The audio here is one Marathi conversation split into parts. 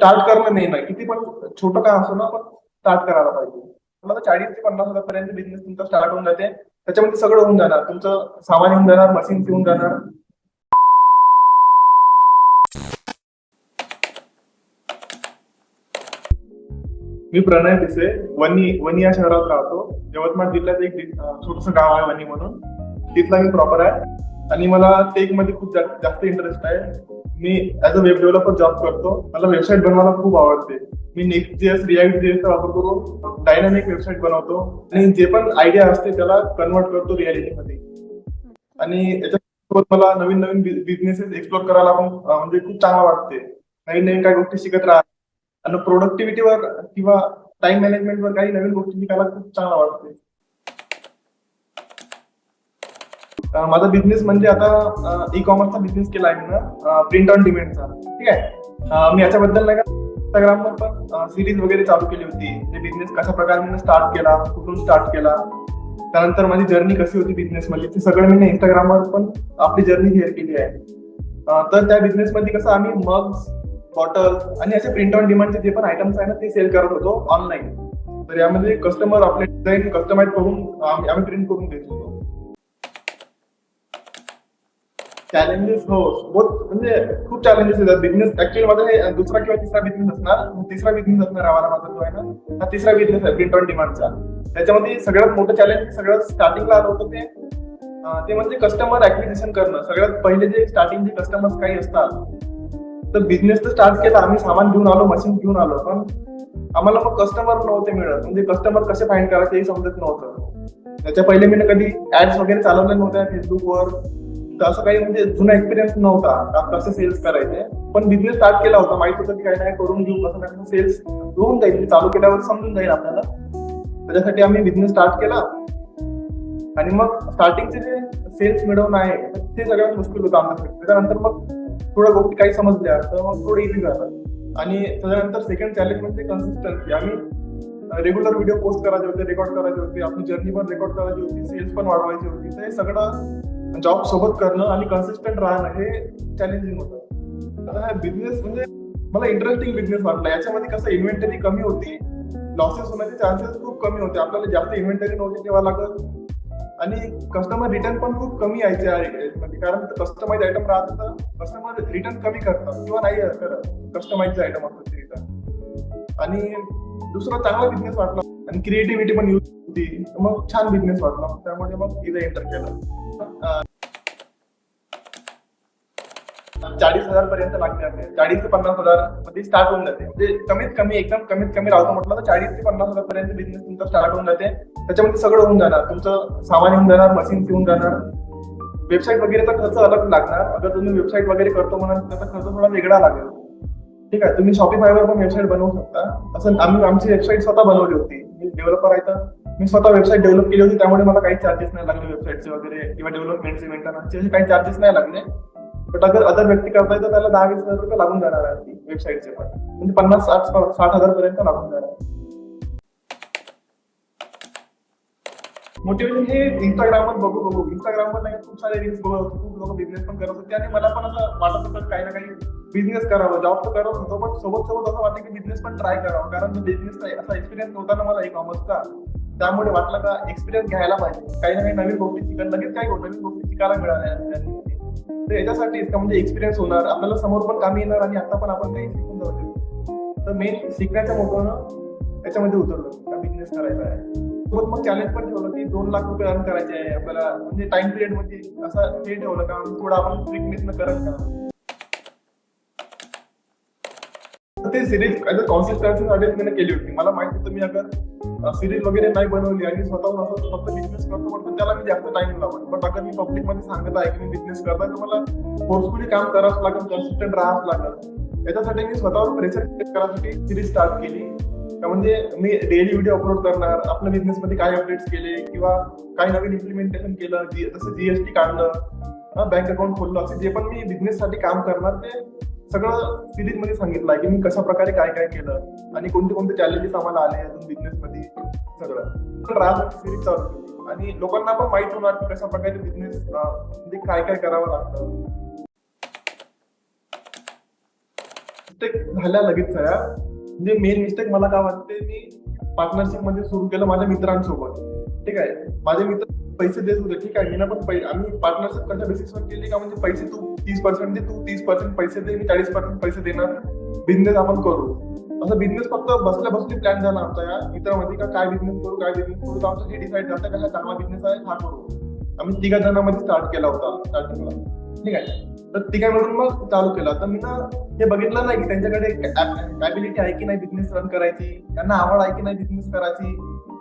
स्टार्ट करणं नाही आहे किती पण छोटं काम असो ना पण स्टार्ट करायला पाहिजे. मला तर चाळीस ते पन्नास हजार पर्यंत बिझनेस तुमचा स्टार्ट होऊन जाते. त्याच्यामध्ये सगळं होऊन जाणार. तुमचं सामान येऊन जाणार मशीन येऊन जाणार. मी प्रणय दिसे वनी वनी या शहरात राहतो. यवतमाळ जिल्ह्यात एक छोटस गाव आहे वनी म्हणून. तिथला मी प्रॉपर आहे. आणि मला टेकमध्ये खूप जास्त इंटरेस्ट आहे. मी as a web developer job करतो. मला वेबसाईट बनवायला खूप आवडते. मी नेक्स्ट जीएस रिॲक्ट जीएस चा वापर करून डायनामिक वेबसाईट बनवतो. आणि जे पण आयडिया असते त्याला कन्वर्ट करतो रियालिटीमध्ये आणि याच्यासोबत मला नवीन नवीन बिझनेसेस एक्सप्लोर करायला पण म्हणजे खूप चांगला वाटते. नवीन नवीन काही गोष्टी शिकत राहा. आणि प्रोडक्टिव्हिटीवर किंवा टाइम मॅनेजमेंटवर काही नवीन गोष्टी शिकायला खूप चांगला वाटते अं, माझा बिझनेस म्हणजे आता ई कॉमर्सचा बिझनेस केला आहे मी प्रिंट ऑन डिमांडचा ठीक आहे? मी याच्याबद्दल नाही का इंस्टाग्रामवर पण सिरीज वगैरे चालू केली होती. ते बिझनेस कशा प्रकारे मी स्टार्ट केला कुठून स्टार्ट केला. त्यानंतर माझी जर्नी कशी होती बिझनेस मध्ये ते सगळं मी इंस्टाग्रामवर पण आपली जर्नी शेअर केली आहे. तर त्या बिझनेस मध्ये कसं आम्ही मग्स बॉटल आणि असे प्रिंट ऑन डिमांडचे जे पण आयटम्स आहे ना ते सेल करत होतो ऑनलाईन तर यामध्ये कस्टमर आपले डिझाईन कस्टमाइज करून आम्ही आम्ही प्रिंट करून देत होतो. चॅलेंजेस हो. बहुत म्हणजे खूप चॅलेंजेस येतात. बिझनेस ऍक्च्युअली माझा हे दुसरा किंवा तिसरा बिझनेस असणार. तिसरा बिझनेस असणार आम्हाला माझा जो आहे ना हा तिसरा बिझनेस आहे प्रिंट ऑन डिमांडचा त्याच्यामध्ये सगळ्यात मोठं चॅलेंज सगळ्यात स्टार्टिंगला आलं होतं ते ते म्हणजे कस्टमर ऍक्विजिशन करणं. सगळ्यात पहिले जे स्टार्टिंगचे कस्टमर्स काही असतात तर बिझनेस तर स्टार्ट केला आम्ही सामान घेऊन आलो मशीन घेऊन आलो पण आम्हाला मग कस्टमर नव्हते मिळत. म्हणजे कस्टमर कसे फाईंड करायचे हे समजत नव्हतं. त्याच्या पहिले मी कधी ऍड्स वगैरे चालवल्या नव्हत्या फेसबुकवर असं काही म्हणजे जुना एक्सपिरियन्स नव्हता. का कसे सेल्स करायचे पण बिझनेस स्टार्ट केला होता. माहीत होतं की काही नाही करून घेऊ. कसं नाही सेल्स होऊन जाईल. म्हणजे चालू केल्यावर समजून जाईल आपल्याला. त्याच्यासाठी आम्ही बिझनेस स्टार्ट केला. आणि मग स्टार्टिंगचे जे सेल्स मिळवणं आहे ते सगळ्यात मुश्किल होतं आमच्यासाठी त्याच्यानंतर मग थोड्या गोष्टी काही समजल्या. तर मग थोडं इझी झालं. आणि त्याच्यानंतर सेकंड चॅलेंज म्हणजे कन्सिस्टन्सी आम्ही रेग्युलर व्हिडिओ पोस्ट करायचे होते रेकॉर्ड करायचे होते. आपली जर्नी पण रेकॉर्ड करायची होती. सेल्स पण वाढवायची होती. तर हे सगळं जॉब सोबत करणं आणि कन्सिस्टंट राहणं हे चॅलेंजिंग होतं. आता हा बिझनेस म्हणजे मला इंटरेस्टिंग बिझनेस वाटला. याच्यामध्ये कसं इन्व्हेंटरी कमी होती लॉसेस होण्याचे चान्सेस खूप कमी होते. आपल्याला जास्त इन्व्हेंटरी नव्हती तेव्हा लागत. आणि कस्टमर रिटर्न पण खूप कमी यायचे याच्यामध्ये. कारण कस्टमाइज आयटम राहत तर कस्टमर रिटर्न कमी करतात. किंवा नाही करत. कस्टमाइजचे आयटम असतात ते रिटर्न आणि दुसरा चांगला बिझनेस वाटला. आणि क्रिएटिव्हिटी पण यूज होती. मग छान बिझनेस वाटला. त्यामुळे मग इथे एंटर केलं. चाळीस हजार पर्यंत लागते आपले चाळीस ते पन्नास हजारमध्ये स्टार्ट होऊन जाते. म्हणजे कमीत कमी एकदम कमीत कमी राहतो म्हटलं तर चाळीस ते पन्नास हजार पर्यंत बिझनेस तुमचा स्टार्ट होऊन जाते. त्याच्यामध्ये सगळं होऊन जाणार. तुमचं सामान येऊन जाणार मशीन येऊन जाणार. वेबसाईट वगैरेचा खर्च अलग लागणार. अगर तुम्ही वेबसाईट वगैरे करतो म्हणाल त्याचा खर्च थोडा वेगळा लागेल. ठीक आहे? तुम्ही शॉपिफायवर पण वेबसाईट बनवू शकता. असं आम्ही आमची वेबसाईट स्वतः बनवली होती. मी डेव्हलपर आहे तर. मी स्वतः वेबसाईट डेव्हलप केली होती त्यामुळे मला काही चार्जेस नाही लागले वेबसाईटचे वगैरे किंवा डेव्हलपमेंटचे मेंटेनन्सचे असे काही चार्जेस नाही लागले. बट अगर अदर व्यक्ती करताय तर त्याला दहा वीस हजार रुपये लागून जाणार आहे वेबसाईटचे पण. म्हणजे पन्नास साठ साठ हजार पर्यंत लागून जाणार मोटिवेशन हे इंस्टाग्रामवर बघू बघू. इंस्टाग्रामवर नाही खूप सारे रील्स बघत होतो खूप लोक बिझनेस पण करत होते आणि मला पण असं वाटत होतं काही ना काही बिझनेस करावं जॉब तर करत होतो पण सोबत सोबत असं वाटतं की बिझनेस पण ट्राय करावं. कारण बिझनेस असा एक्सपिरियन्स नव्हता ना मला ई कॉमर्सचा त्यामुळे वाटलं का एक्सपिरियन्स घ्यायला पाहिजे. काही ना काही नवीन गोष्टी शिकायला लगेच काही नवीन गोष्टी शिकायला मिळाल्या. तर याच्यासाठीच का म्हणजे एक्सपिरियन्स होणार. आपल्याला समोर पण कामी येणार आणि आता पण आपण काही शिकून जाऊ शकतो. तर मेन शिकण्याच्या मोठं याच्यामध्ये उतरलो. का बिझनेस करायचा आहे. सोबत मग चॅलेंज पण ठेवलं की दोन लाख रुपये अर्न करायचे आहे. आपल्याला म्हणजे टाइम पिरियडमध्ये असं हे ठेवलं का थोडं आपण स्ट्रिक्टनेस न करत का ते सिरीज कॉन्सिस्टन्सीसाठी मी केली होती. मला माहिती होतं मी अगर सिरीज वगैरे नाही बनवली आणि स्वतःहून असं फक्त बिझनेस करतो म्हणतो त्याला मी जास्त टाइम लावत. बट अगर मी पब्लिकमध्ये सांगत आहे की मी बिझनेस करताय तर मला फोर्सफुली काम करावंच लागेल कन्सिस्टंट राहावंच लागेल. याच्यासाठी मी स्वतःवर प्रेशर करण्यासाठी सिरीज स्टार्ट केली. म्हणजे मी डेली व्हिडिओ अपलोड करणार आपल्या बिझनेस मध्ये काय अपडेट्स केले किंवा काय नवीन इम्प्लिमेंटेशन केलं जसं जीएसटी काढलं बँक अकाउंट खोललं असे जे पण मी बिझनेस साठी काम करणार ते सगळं सिरीजमध्ये सांगितलं आहे की मी कशा प्रकारे काय काय केलं आणि कोणते कोणते चॅलेंजेस आम्हाला आले अजून बिझनेस मध्ये सगळं. पण सिरीज चालू केली आणि लोकांना पण माहीत होणार की कशा प्रकारे बिझनेस म्हणजे काय काय करावं लागतं. ते झाल्या लगेच या म्हणजे मेन मिस्टेक मला काय वाटते मी पार्टनरशिपमध्ये सुरू केलं माझ्या मित्रांसोबत. ठीक आहे? माझे मित्र पैसे देत होते ठीक आहे? मी ना पण आम्ही पार्टनरशिप कशा बेसिसवर केली का म्हणजे पैसे तू तीस पर्सेंट दे तू तीस पर्सेंट पैसे दे मी चाळीस पर्सेंट पैसे देणार. बिझनेस आपण करू. असं बिझनेस फक्त बसल्या बसली प्लॅन झाला आमचा या मित्रामध्ये का काय बिझनेस करू काय बिझनेस करू? आमचं हे डिसाईड झालं का हा चांगला बिझनेस आहे हा करू. आम्ही तिघा जणांमध्ये स्टार्ट केला होता स्टार्टिंगला ठीक आहे. तर तिघा म्हणून मग चालू केला. तर मी ना हे बघितलं नाही की त्यांच्याकडे ॲबिलिटी आहे की नाही बिझनेस रन करायची? त्यांना आवड आहे की नाही बिझनेस करायची?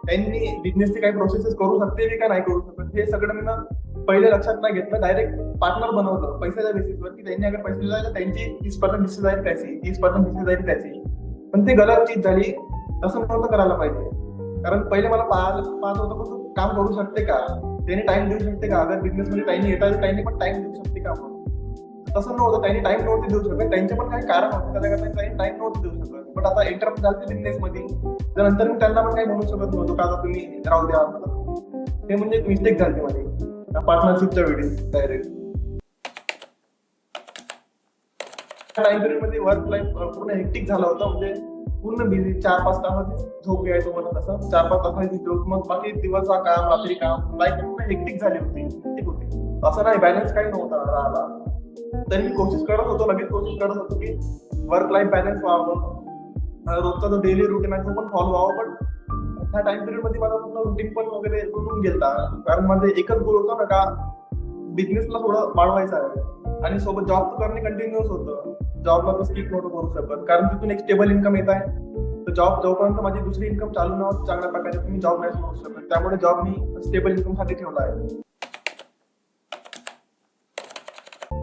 त्यांनी बिझनेसची काही प्रोसेसेस करू शकते की काय नाही करू शकत? हे सगळं मी ना पहिले लक्षात नाही घेतलं डायरेक्ट पार्टनर बनवलं पैशाच्या बेसिसवर की त्यांनी अगर पैसे दिले तर त्यांची तीस पर्सेंट हिस्से जाईल त्याची तीस पर्सेंट हिस्से जाईल त्याची. पण ते गलत चीज झाली. तसं नव्हतं करायला पाहिजे. कारण पहिले मला पाहत पाहत होतं पण तू काम करू शकते का? त्याने टाइम देऊ शकते का? अगर बिझनेसमध्ये मध्ये टाइम येतात त्यांनी पण टाइम देऊ शकते का? मग तसं नव्हतं त्यांनी टाइम नव्हते देऊ शकत. त्यांचे पण काही कारण होते त्याच्या त्यांनी टाइम नव्हते देऊ शकत. बट आता इंटर झाले बिझनेस मध्ये तर नंतर मी त्यांना पण काही म्हणू शकत नव्हतो का आता तुम्ही राहू द्या. ते म्हणजे मिस्टेक झाली माझी. पार्टनरशिपच्या वेळी डायरेक्ट टाइम पिरियडमध्ये वर्क लाईफ पूर्ण हेक्टिक झाला होता. म्हणजे पूर्ण बिझी चार पाच तासाची झोप घ्यायचो मला तसं चार पाच तासाची झोप. मग बाकी दिवस काम रात्री काम लाईफ पूर्ण हेक्टिक झाली होती. ठीक होती. असं नाही बॅलन्स काही नव्हता राहिला तरी मी कोशिश करत होतो लगेच कोशिश करत होतो की वर्क लाईफ बॅलन्स व्हावं रोजचा जो डेली रुटीन आहे तो पण फॉलो व्हावं पण त्या टाइम पिरियडमध्ये माझा पूर्ण रुटीन पण वगैरे तुटून गेला कारण माझे एकच गोल होता ना का बिझनेसला थोडं वाढवायचं आहे. आणि सोबत जॉब तर करणे कंटिन्युअस होतं. जॉबला तू स्किप नव्हतं करू शकत. कारण तिथून एक स्टेबल इन्कम येत आहे. तर जॉब जोपर्यंत माझी दुसरी इन्कम चालू न चांगल्या प्रकारे तुम्ही जॉब नाही करू शकत. त्यामुळे जॉब मी स्टेबल इन्कमसाठी ठेवला आहे.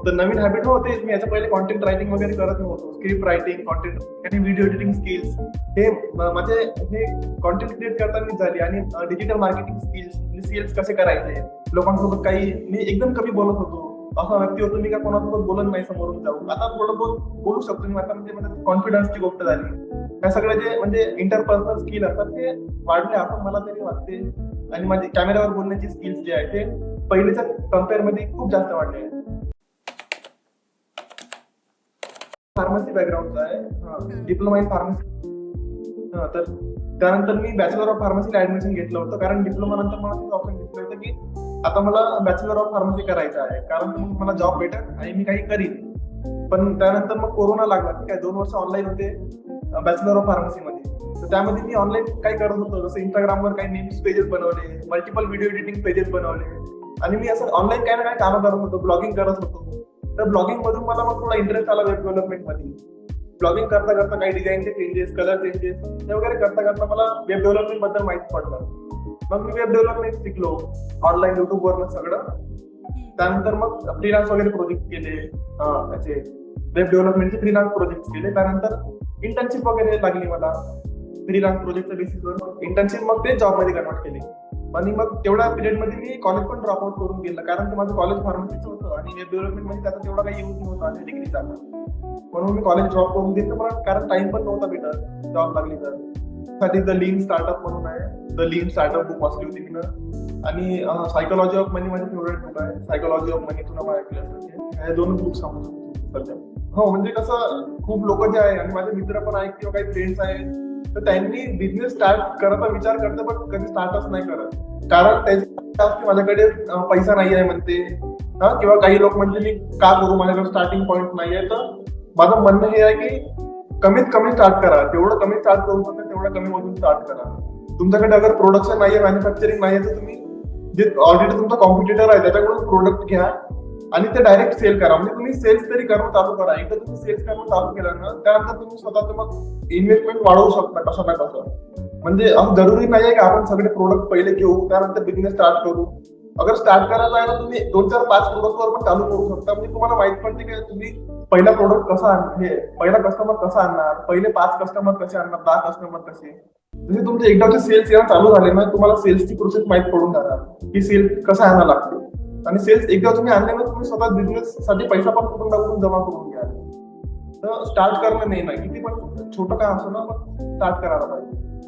तर नवीन हॅबिट होते मी याच्या पहिले कॉन्टेंट रायटिंग वगैरे करत नव्हतो. स्क्रिप्ट रायटिंग कॉन्टेंट आणि व्हिडिओ एडिटिंग स्किल्स हे माझे हे कॉन्टेंट क्रिएट करताना झाली आणि डिजिटल मार्केटिंग स्किल्स स्किल्स कसे करायचे? लोकांसोबत काही मी एकदम कमी बोलत होतो. असा व्यक्ती होतो मी का कोणासोबत बोलत नाही समोरून जाऊ. आता थोडं बहुत बोलू शकतो मी आता म्हणजे कॉन्फिडन्सची गोष्ट झाली. ह्या सगळ्या जे म्हणजे इंटरपर्सनल स्किल असतात ते वाढले असं मला तरी वाटते. आणि माझे कॅमेऱ्यावर बोलण्याची स्किल्स जे आहे ते पहिलेच्या कंपेअरमध्ये खूप जास्त वाढले आहे. फार्मसी बॅकग्राऊंडचा आहे डिप्लोमा इन फार्मसी तर त्यानंतर मी बॅचलर ऑफ फार्मसीला ऍडमिशन घेतलं होतं. कारण डिप्लोमा नंतर मला ऑप्शन घेतलं होतं की आता मला बॅचलर ऑफ फार्मसी करायचं आहे. कारण मग मला जॉब भेटेल आणि मी काही करीन. पण त्यानंतर मग कोरोना लागला. ठीक दोन वर्ष ऑनलाईन होते बॅचलर ऑफ फार्मसी मध्ये. तर त्यामध्ये मी ऑनलाईन काय करत होतो. जसं इंस्टाग्रामवर काही नेम्स पेजेस बनवले मल्टिपल व्हिडिओ एडिटिंग पेजेस बनवले. आणि मी असं ऑनलाईन काय ना काय कामं करत होतो ब्लॉगिंग करत होतो. तर ब्लॉगिंग मधून मला मग थोडा इंटरेस्ट आला वेब डेव्हलपमेंटमध्ये ब्लॉगिंग करता करता काही डिझाईनचे चेंजेस कलर चेंजेस हे वगैरे करता करता मला वेब डेव्हलपमेंटबद्दल माहिती पडलं. मग मी वेब डेव्हलपमेंट शिकलो ऑनलाईन युट्यूब वर सगळं. त्यानंतर मग फ्रीलान्स वगैरे प्रोजेक्ट केले त्याचे वेब डेव्हलपमेंटचे फ्रीलान्स प्रोजेक्ट केले. त्यानंतर इंटर्नशिप वगैरे लागली मला. फ्रीलान्स प्रोजेक्टच्या बेसिसवर इंटर्नशिप मग ते जॉबमध्ये कन्वर्ट केली. आणि मग तेवढ्या पिरियडमध्ये मी कॉलेज पण ड्रॉप आउट करून गेलं कारण की माझं कॉलेज फार्मसीचं होतं आणि वेब डेव्हलपमेंटमध्ये त्याचा तेवढा काही यूज नव्हता आणि डिग्रीचा म्हणून मी कॉलेज ड्रॉप करून दिलं मला कारण टाइम पण नव्हता भेटत जॉब लागली तर. साठी द लीन स्टार्टअप म्हणून आहे. द लीन स्टार्टअप बुक वाचली होती मी आणि सायकोलॉजी ऑफ मनी माझी फेवरेट बुक आहे. सायकोलॉजी ऑफ मनी तुला ऐकलं असेल हे दोन बुक सांगू शकतो सध्या. हो म्हणजे कसं खूप लोक जे आहे आणि माझे मित्र पण आहेत किंवा काही फ्रेंड्स आहेत तर त्यांनी बिझनेस स्टार्ट करायचा विचार करते पण कधी स्टार्टच नाही करत. कारण त्याची माझ्याकडे पैसा नाही आहे म्हणते. किंवा काही लोक म्हणजे मी का करू? माझ्याकडे स्टार्टिंग पॉईंट नाही आहे. तर माझं म्हणणं हे आहे की कमीत कमी स्टार्ट करा. जेवढं कमी स्टार्ट करू शकता तेवढं कमी मधून स्टार्ट करा. तुमच्याकडे अगर प्रोडक्शन नाहीये मॅन्युफॅक्चरिंग नाहीये तर तुम्ही जे ऑलरेडी तुमचा कॉम्पिटिटर आहे त्याच्याकडून प्रोडक्ट घ्या आणि ते डायरेक्ट सेल करा. म्हणजे तुम्ही सेल्स तरी करणं चालू करा. एकदा तुम्ही सेल्स करणं चालू केलं ना त्यानंतर तुम्ही स्वतःचं मग इन्व्हेस्टमेंट वाढवू शकता कसं ना कसं. म्हणजे जरुरी जरुरी नाहीये की आपण सगळे प्रोडक्ट पहिले घेऊ त्यानंतर बिझनेस स्टार्ट करू. अगर स्टार्ट करायला आहे ना तुम्ही दोन चार पाच प्रोडक्ट वर पण चालू करू शकता. म्हणजे तुम्हाला माहीत पडते की तुम्ही पहिला प्रोडक्ट कसा आणणार हे पहिला कस्टमर कसा आणणार? पहिले पाच कस्टमर कसे आणणार? दहा कस्टमर कसे? जसे तुमचे एकदाचे सेल्स येणं चालू झाले ना तुम्हाला सेल्सची प्रोसेस माहीत पडून जाणार. की सेल कसा आणायला लागते? आणि सेल्स एकदा तुम्ही आणले ना तुम्ही स्वतः बिझनेस साठी पैसा पण कुठून टाकून जमा करून घ्या तर स्टार्ट करणं नाही ना किती पण छोटं काय असो ना पण स्टार्ट करायला पाहिजे.